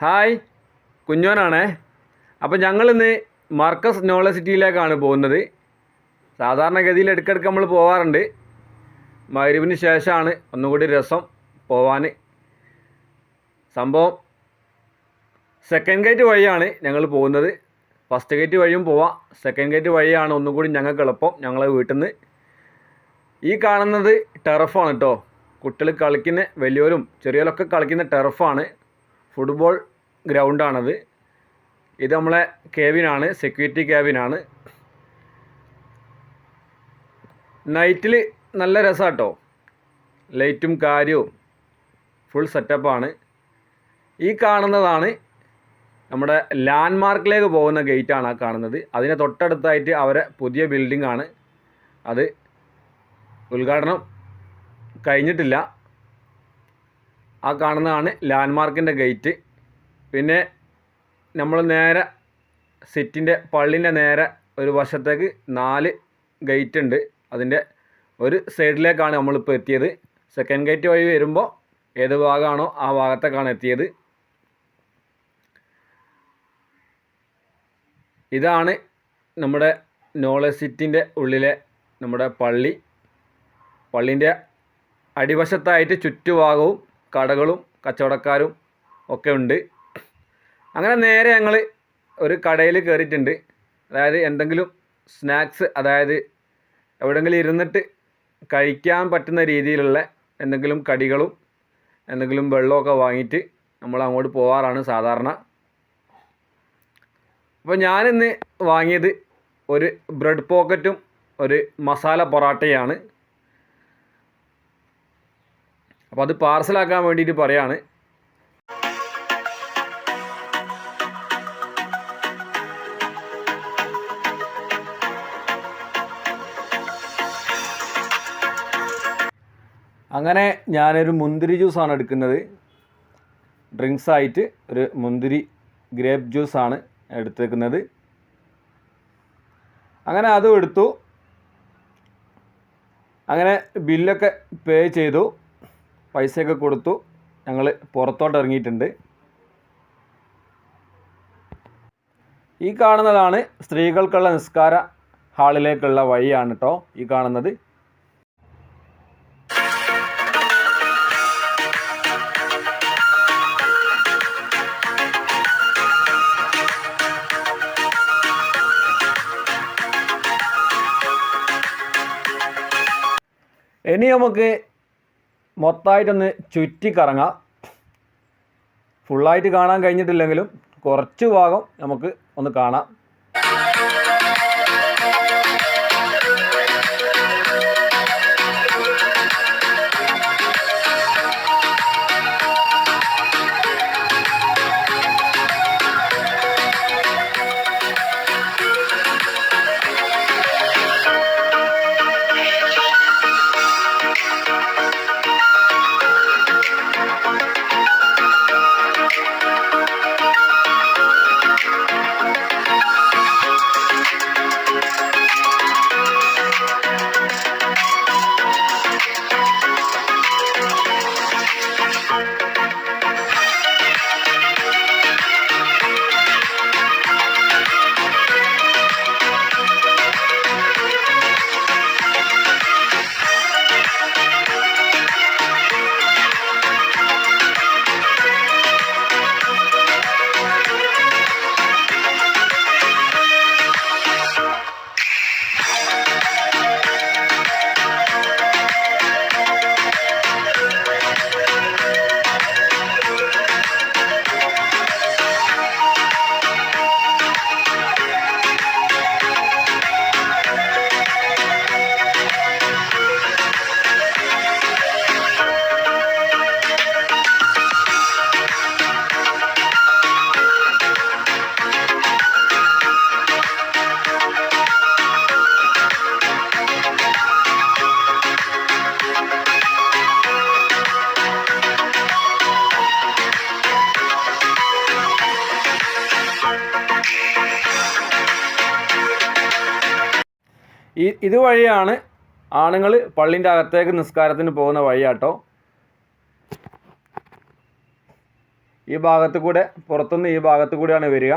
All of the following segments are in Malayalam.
ഹായ് കുഞ്ഞോനാണേ. അപ്പോൾ ഞങ്ങളിന്ന് മർക്കസ് നോളജ് സിറ്റിയിലേക്കാണ് പോകുന്നത്. സാധാരണഗതിയിൽ ഇടയ്ക്കിടയ്ക്ക് നമ്മൾ പോകാറുണ്ട് മരുവിന് ശേഷമാണ് ഒന്നുകൂടി രസം പോവാൻ സംഭവം സെക്കൻഡ് ഗേറ്റ് വഴിയാണ് ഞങ്ങൾ പോകുന്നത്. ഫസ്റ്റ് ഗേറ്റ് വഴിയും പോവാം. സെക്കൻഡ് ഗേറ്റ് വഴിയാണ് ഒന്നുകൂടി ഞങ്ങൾക്ക് എളുപ്പം ഞങ്ങളെ വീട്ടിൽ നിന്ന് ഈ കാണുന്നത് ടെറഫാണ് കേട്ടോ കുട്ടികൾ കളിക്കുന്ന വലിയവരും ചെറിയവരൊക്കെ കളിക്കുന്ന ടെറഫാണ് ഫുട്ബോൾ ഗ്രൗണ്ടാണത് ഇത് നമ്മളെ ക്യാബിനാണ് സെക്യൂരിറ്റി ക്യാബിനാണ് നൈറ്റിൽ നല്ല രസം കേട്ടോ ലൈറ്റും കാര്യവും ഫുൾ സെറ്റപ്പാണ് ഈ കാണുന്നതാണ് നമ്മുടെ ലാൻഡ് മാർക്കിലേക്ക് പോകുന്ന ഗേറ്റാണ് ആ കാണുന്നത്. അതിന് തൊട്ടടുത്തായിട്ട് അവരെ പുതിയ ബിൽഡിംഗ് ആണ്. അത് ഉദ്ഘാടനം കഴിഞ്ഞിട്ടില്ല. ആ കാണുന്നതാണ് ലാൻഡ് മാർക്കിന്റെ ഗേറ്റ്. പിന്നെ നമ്മൾ നേരെ സിറ്റിന്റെ പള്ളിന്റെ നേരെ ഒരു വശത്തേക്ക് നാല് ഗേറ്റ് ഉണ്ട് അതിന്റെ ഒരു സൈഡിലേക്കാണ് നമ്മളിപ്പോൾ എത്തിയത്. സെക്കൻഡ് ഗേറ്റ് വഴി വരുമ്പോൾ ഏത് ഭാഗമാണോ ആ ഭാഗത്തേക്കാണ് എത്തിയത്. ഇതാണ് നമ്മുടെ നോളജ് സിറ്റിന്റെ ഉള്ളിലെ നമ്മുടെ പള്ളി. പള്ളിന്റെ അടിവശത്തായിട്ട് ചുറ്റുഭാഗവും കടകളും കച്ചവടക്കാരും ഒക്കെ ഉണ്ട്. അങ്ങനെ നേരെ ഞങ്ങൾ ഒരു കടയിൽ കയറിയിട്ടുണ്ട് അതായത് എന്തെങ്കിലും സ്നാക്സ് അതായത് എവിടെയെങ്കിലും ഇരുന്നിട്ട് കഴിക്കാൻ പറ്റുന്ന രീതിയിലുള്ള എന്തെങ്കിലും കടികളും എന്തെങ്കിലും വെള്ളമൊക്കെ വാങ്ങിയിട്ട് നമ്മൾ അങ്ങോട്ട് പോകാറാണ് സാധാരണ. അപ്പോൾ ഞാനിന്ന് വാങ്ങിയത് ഒരു ബ്രെഡ് പോക്കറ്റും ഒരു മസാല പൊറാട്ടയാണ്. അപ്പോൾ അത് പാർസലാക്കാൻ വേണ്ടിയിട്ട് പറയാണ്. അങ്ങനെ ഞാനൊരു മുന്തിരി ജ്യൂസാണ് എടുക്കുന്നത്. ഡ്രിങ്ക്സ് ആയിട്ട് ഒരു മുന്തിരി ഗ്രേപ്പ് ജ്യൂസാണ് എടുത്തേക്കുന്നത്. അങ്ങനെ അതും എടുത്തു. അങ്ങനെ ബില്ലൊക്കെ പേ ചെയ്തു. പൈസയൊക്കെ കൊടുത്തു. ഞങ്ങൾ പുറത്തോട്ട് ഇറങ്ങിയിട്ടുണ്ട്. ഈ കാണുന്നതാണ് സ്ത്രീകൾക്കുള്ള നിസ്കാര ഹാളിലേക്കുള്ള വഴിയാണ് കേട്ടോ ഈ കാണുന്നത്. ഇനി നമുക്ക് മൊത്തമായിട്ടൊന്ന് ചുറ്റിക്കറങ്ങാം. ഫുള്ളായിട്ട് കാണാൻ കഴിഞ്ഞിട്ടില്ലെങ്കിലും കുറച്ച് ഭാഗം നമുക്ക് ഒന്ന് കാണാം. ഈ ഇതുവഴിയാണ് ആണുങ്ങൾ പള്ളിന്റെ അകത്തേക്ക് നിസ്കാരത്തിന് പോകുന്ന വഴിയാട്ടോ. ഈ ഭാഗത്ത് കൂടെ പുറത്തുനിന്ന് ഈ ഭാഗത്ത് കൂടെയാണ് വരിക.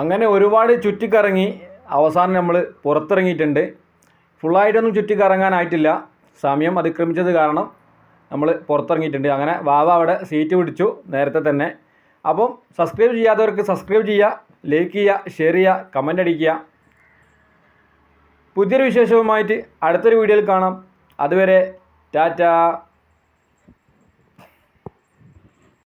അങ്ങനെ ഒരുപാട് ചുറ്റിക്കറങ്ങി അവസാനം നമ്മൾ പുറത്തിറങ്ങിയിട്ടുണ്ട്. ഫുള്ളായിട്ടൊന്നും ചുറ്റിക്കറങ്ങാനായിട്ടില്ല. സമയം അതിക്രമിച്ചത് കാരണം നമ്മൾ പുറത്തിറങ്ങിയിട്ടുണ്ട്. അങ്ങനെ വാവ അവിടെ സീറ്റ് പിടിച്ചു നേരത്തെ തന്നെ. അപ്പം സബ്സ്ക്രൈബ് ചെയ്യാത്തവർക്ക് സബ്സ്ക്രൈബ് ചെയ്യുക ലൈക്ക് ചെയ്യുക ഷെയർ ചെയ്യുക കമന്റ് അടിക്കുക. പുതിയൊരു വിശേഷവുമായിട്ട് അടുത്തൊരു വീഡിയോയിൽ കാണാം. അതുവരെ ടാറ്റ.